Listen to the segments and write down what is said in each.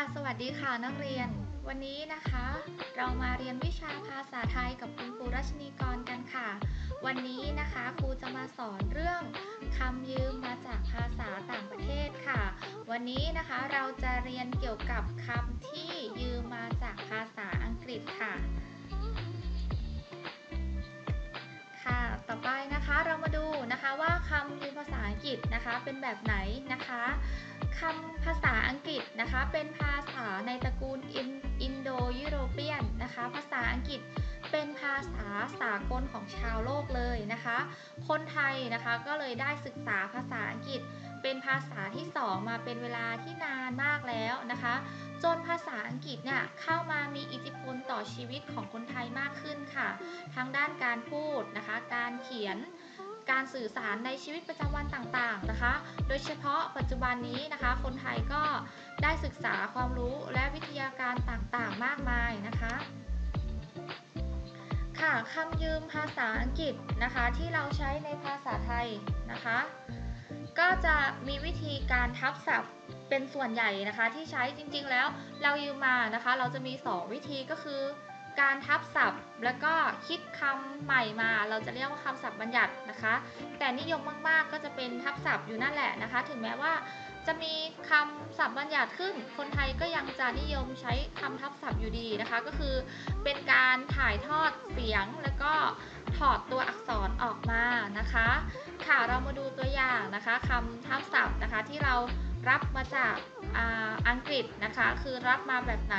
ค่ะ สวัสดีค่ะนักเรียน วันนี้นะคะ เรามาเรียนวิชาภาษาไทยกับคุณครูรัชนีกรกันค่ะ วันนี้นะคะครูจะมาสอนเรื่องคำยืมมาจากภาษาต่างประเทศค่ะ วันนี้นะคะเราจะเรียนเกี่ยวกับคำที่ยืมมาจากภาษาอังกฤษค่ะ มาดูนะคะว่าคำยืมภาษาอังกฤษนะคะเป็นแบบไหนนะคะคำภาษาอังกฤษนะคะเป็นภาษาในตระกูลอินโดยุโรเปียนนะคะ ภาษาอังกฤษเป็นภาษาสากลของชาวโลกเลยนะคะ คนไทยนะคะก็เลยได้ศึกษาภาษาอังกฤษ เป็นภาษาที่สองมาเป็นเวลาที่นานมากแล้วนะคะ จนภาษาอังกฤษเนี่ยเข้ามามีอิทธิพลต่อชีวิตของคนไทยมากขึ้นค่ะ ทั้งด้านการพูดนะคะ การเขียน การสื่อสารในชีวิตประจำวันต่างๆนะคะ โดยเฉพาะปัจจุบันนี้นะคะ คนไทยก็ได้ศึกษาความรู้และวิทยาการต่างๆ มากมายนะคะ ค่ะคำยืมภาษาอังกฤษนะคะ ที่เราใช้ในภาษาไทยนะคะ ก็จะมีวิธีการทับศัพท์เป็นส่วนใหญ่นะคะ ที่ใช้จริงๆแล้วเรายืมมานะคะ เราจะมี 2 วิธีก็คือ การทับศัพท์ แล้วก็คิดคำใหม่มา เราจะเรียกว่าคำศัพท์บัญญัตินะคะ แต่นิยมมากๆ ก็จะเป็นทับศัพท์อยู่นั่นแหละนะคะ ถึงแม้ว่าจะมีคำศัพท์บัญญัติขึ้น คนไทยก็ยังจะนิยมใช้คำทับศัพท์อยู่ดีนะคะ ก็คือเป็นการถ่ายทอดเสียงแล้วก็ถอดตัวอักษรออกมานะคะ ค่ะเรามาดูตัวอย่างนะคะคำทับศัพท์นะคะที่เรารับมาจากอาอังกฤษนะคะ คือรับมาแบบไหน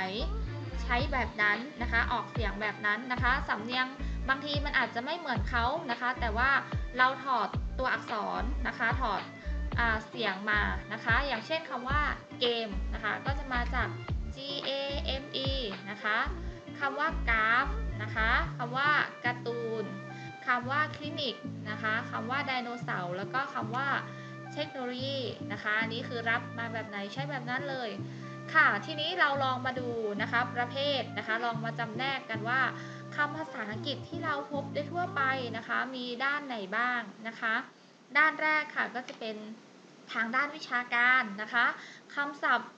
ใช้แบบนั้นนะคะ ออกเสียงแบบนั้นนะคะ สำเนียงบางทีมันอาจจะไม่เหมือนเขานะคะ แต่ว่าเราถอดตัวอักษรนะคะ ถอดอเสียงมานะคะ อย่างเช่นคำว่าเกมนะคะ ก็จะมาจาก G A M E นะคะคำว่ากราฟนะคะคำว่าการ์ตูนคำว่าคลินิกนะคะคำว่าไดโนเสาร์แล้วก็คำว่าเทคโนโลยีนะคะอันนี้คือรับมาแบบไหนใช้แบบนั้นเลย ค่ะ ทีนี้เราลองมาดูนะคะประเภทนะคะ ลองมาจำแนกกันว่าคำภาษาอังกฤษที่เราพบได้ทั่วไปนะคะ มีด้านไหนบ้างนะคะ ด้านแรกค่ะก็จะเป็นทางด้านวิชาการนะคะคำศัพท์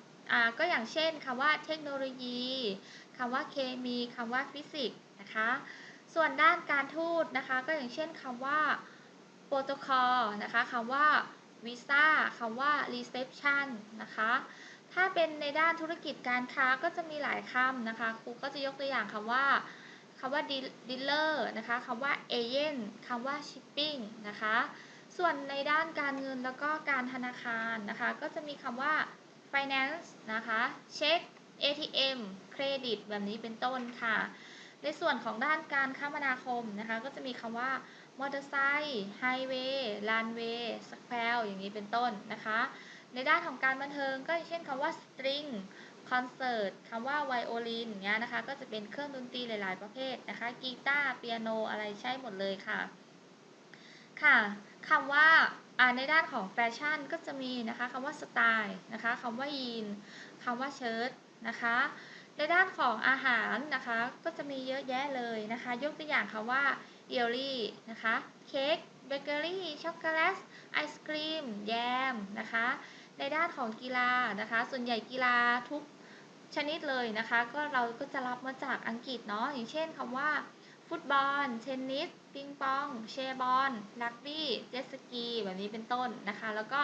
ก็อย่างเช่นคำว่าเทคโนโลยีคำว่าเคมีคำว่าฟิสิกส์นะคะ ส่วนด้านการทูตนะคะ ก็อย่างเช่นคำว่าโปรโตคอลนะคะคำว่าวีซ่าคำว่า reception นะคะ ถ้าเป็นในด้านธุรกิจการค้าก็จะมีหลายคำนะคะ ครูก็จะยกตัวอย่างคำว่าคำว่า dealer นะคะคำว่า agent คำว่า shipping นะคะ ส่วนในด้านการเงินแล้วก็การธนาคารนะคะ ก็จะมีคำว่า finance นะคะเช็ค ATM เครดิตแบบนี้เป็นต้นค่ะ ในส่วนของด้านการคมนาคมนะคะ ก็จะมีคำว่ามอเตอร์ไซค์ไฮเวย์ลานเวย์สแควร์อย่างนี้เป็นต้นนะคะ ในด้านของการบันเทิงก็เช่นคำว่าสตริงคอนเสิร์ตคำว่าไวโอลินเงี้ยนะคะ ก็จะเป็นเครื่องดนตรีหลาย ๆ ประเภทนะคะกีตาร์เปียโนอะไรใช่หมดเลยค่ะ ค่ะคำว่าในด้านของแฟชั่นก็จะมีนะคะคำว่าสไตล์นะคะคำว่ายีนคำว่าเชิ้ตนะคะ ในด้านของอาหารนะคะก็จะมีเยอะแยะเลยนะคะ ยกตัวอย่างคำว่าเอลลี่นะคะเค้กเบเกอรี่ช็อกโกแลตไอศครีมแยมนะคะ ในด้านของกีฬานะคะ ส่วนใหญ่กีฬาทุกชนิดเลยนะคะ ก็เราก็จะรับมาจากอังกฤษเนาะอย่างเช่นคำว่า ฟุตบอล เทนนิสปิงปอง เชร์บอลรักบี้ เจ็ตสกีแบบนี้เป็นต้นนะคะ แล้วก็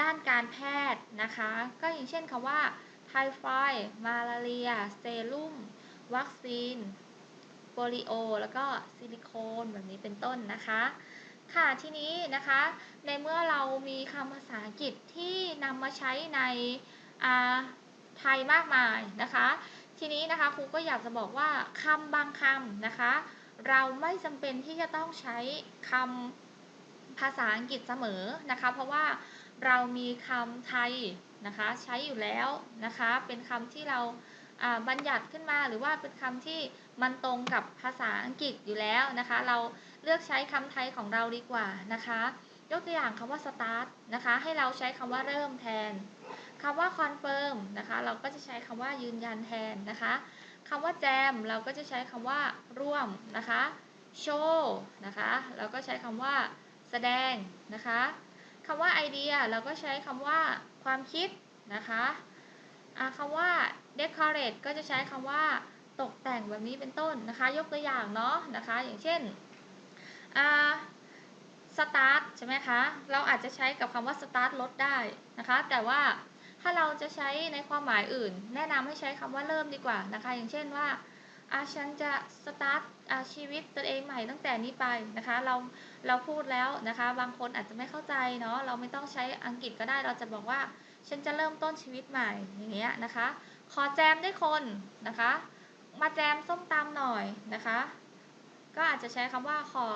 ด้านการแพทย์นะคะ ก็อย่างเช่นคำว่าไทฟอยด์มาลาเรียเซรุ่ม วัคซีนโปลิโอ แล้วก็ซิลิโคนแบบนี้เป็นต้นนะคะ ค่ะทีนี้นะคะในเมื่อเรามีคำภาษาอังกฤษที่นำมาใช้ในไทยมากมายนะคะ ทีนี้นะคะครูก็อยากจะบอกว่าคำบางคำนะคะ เราไม่จำเป็นที่จะต้องใช้คำภาษาอังกฤษเสมอนะคะ เพราะว่าเรามีคำไทยนะคะใช้อยู่แล้วนะคะ เป็นคำที่เราบัญญัติขึ้นมาหรือว่าเป็นคำที่มันตรงกับภาษาอังกฤษอยู่แล้วนะคะ เรา เลือกใช้คำไทยของเราดีกว่านะคะ ยกตัวอย่างคำว่า start นะคะ ให้เราใช้คำว่าเริ่มแทนคำว่า confirm นะคะ เราก็จะใช้คำว่ายืนยันแทนนะคะคำว่า jam เราก็จะใช้คำว่าร่วมนะคะ show นะคะ เราก็ใช้คำว่าแสดงนะคะคำว่าไอเดียเราก็ใช้คำว่าความคิดนะคะคำว่า decorate ก็จะใช้คำว่าตกแต่งแบบนี้เป็นต้นนะคะ ยกตัวอย่างเนาะนะคะ อย่างเช่น start ใช่ไหมคะ เราอาจจะใช้กับคำว่า start รถได้นะคะ แต่ว่าถ้าเราจะใช้ในความหมายอื่น แนะนำให้ใช้คำว่าเริ่มดีกว่านะคะ อย่างเช่นว่าอาฉันจะ start อาชีวิตตัวเองใหม่ตั้งแต่นี้ไปนะคะ เราเราพูดแล้วนะคะ บางคนอาจจะไม่เข้าใจเนาะเราไม่ต้องใช้อังกฤษก็ได้ เราจะบอกว่าฉันจะเริ่มต้นชีวิตใหม่อย่างเงี้ยนะคะ ขอแจมด้วยคนนะคะ มาแจมส้มตำหน่อยนะคะ ก็อาจจะใช้คำว่าขอ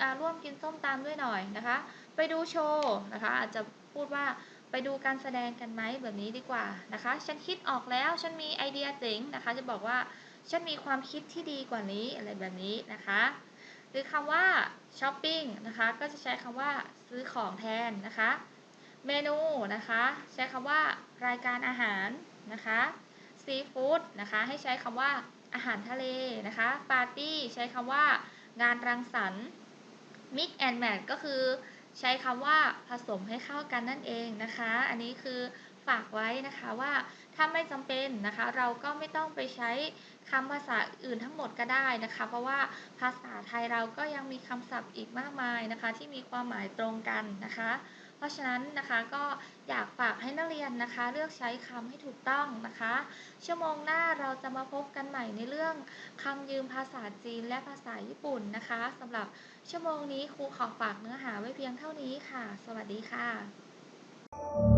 อร่วมกินส้มตำด้วยหน่อยนะคะ ไปดูโชว์นะคะอาจจะพูดว่าไปดูการแสดงกันไหมแบบนี้ดีกว่านะคะ ฉันคิดออกแล้วฉันมีไอเดียเจ๋งนะคะ จะบอกว่าฉันมีความคิดที่ดีกว่านี้อะไรแบบนี้นะคะ หรือคำว่าช้อปปิ้งนะคะก็จะใช้คำว่าซื้อของแทนนะคะ เมนูนะคะ ใช้คำว่ารายการอาหารนะคะซีฟู้ดนะคะ ให้ใช้คำว่าอาหารทะเลนะคะปาร์ตี้ใช้คำว่า งานรังสรรค์ mix and match ก็คือใช้คำว่าผสมให้เข้ากันนั่นเองนะคะ อันนี้คือฝากไว้นะคะว่าถ้าไม่จำเป็นนะคะ เราก็ไม่ต้องไปใช้คำภาษาอื่นทั้งหมดก็ได้นะคะ เพราะว่าภาษาไทยเราก็ยังมีคำศัพท์อีกมากมายนะคะ ที่มีความหมายตรงกันนะคะ ราะฉะนั้นนะคะก็อยากฝากให้นักเรียนนะคะ เลือกใช้คำให้ถูกต้องนะคะ ชั่วโมงหน้าเราจะมาพบกันใหม่ในเรื่องคำยืมภาษาจีนและภาษาญี่ปุ่นนะคะสำหรับชั่วโมงนี้ครูขอฝากเนื้อหาไว้เพียงเท่านี้ค่ะ สวัสดีค่ะ